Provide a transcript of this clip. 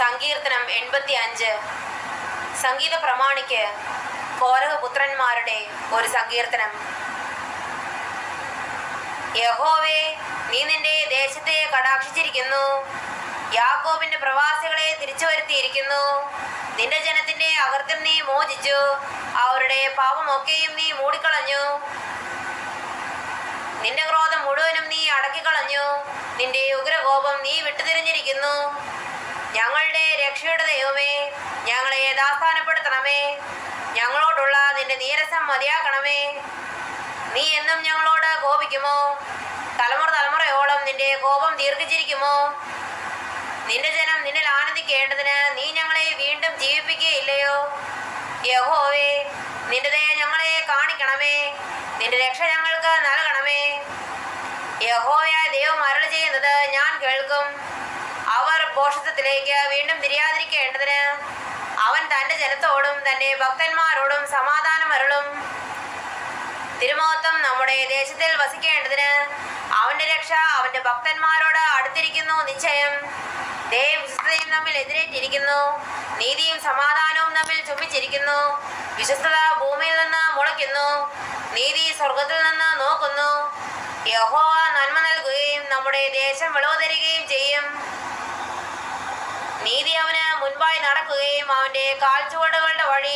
സങ്കീർത്തനം എൺപത്തി അഞ്ച് സംഗീത പ്രമാണിക്ക് കോരകപുത്രന്മാരുടെ ഒരു സങ്കീർത്തനം. യഹോവേ നീ നിന്റെ ദേശത്തെ കടാക്ഷിച്ചിരിക്കുന്നു. യാക്കോബിന്റെ പ്രവാസികളെ തിരിച്ചു വരുത്തിയിരിക്കുന്നു നിന്റെ ജനത്തിന്റെ അകൃത്യം നീ മോചിച്ചു. അവരുടെ പാപമൊക്കെയും നീ മൂടിക്കളഞ്ഞു. നിന്റെ ക്രോധം മുഴുവനും നീ അടക്കിക്കളഞ്ഞു. നിന്റെ ഉഗ്രകോപം നീ വിട്ടുതിരിഞ്ഞിരിക്കുന്നു. ഞങ്ങളുടെ രക്ഷയുടെ ദൈവമേ ഞങ്ങളെ യഥാസ്ഥാനപ്പെടുത്തണമേ ഞങ്ങളോടുള്ള നിന്റെ നീരസം മതിയാക്കണമേ. നീ എന്നും ഞങ്ങളോട് കോപിക്കുമോ? തലമുറ തലമുറയോളം നിന്റെ കോപം ദീർഘിച്ചിരിക്കുമോ? നിന്റെ ജനം നിന്നിൽ ആനന്ദിക്കേണ്ടതിന് നീ ഞങ്ങളെ വീണ്ടും ജീവിപ്പിക്കുകയില്ലയോ? യഹോവേ നിന്റെ ദയ ഞങ്ങളെ കാണിക്കണമേ. നിന്റെ രക്ഷ ഞങ്ങൾക്ക് നൽകണമേ. യഹോയായ ദൈവം അരുൾ ചെയ്യുന്നത് ഞാൻ കേൾക്കും. അവർ പോഷത്വത്തിലേക്ക് വീണ്ടും തിരിയാതിരിക്കേണ്ടതിന് അവൻ തന്റെ ജനത്തോടും തന്റെ ഭക്തന്മാരോടും സമാധാനം അരുളും. തിരുമോത്തം നമ്മുടെ ദേശത്തിൽ വസിക്കേണ്ടതിന് അവന്റെ രക്ഷ അവന്റെ ഭക്തന്മാരോട് അടുത്തിരിക്കുന്നു നിശ്ചയം. ദയവും വിശ്വസ്തയും തമ്മിൽ എതിരേറ്റിരിക്കുന്നു നീതിയും സമാധാനവും തമ്മിൽ ചുംബിച്ചിരിക്കുന്നു വിശ്വസ്തത ഭൂമിയിൽ നിന്ന് മുളയ്ക്കുന്നു നീതി സ്വർഗത്തിൽ നിന്ന് നോക്കുന്നു. യഹോവ നന്മ നൽകുകയും നമ്മുടെ ദേശം വിളവ് തരികയും ചെയ്യും. നീതി അവന് മുൻപായി നടക്കുകയും അവന്റെ കാൽച്ചുവടുകളുടെ വഴി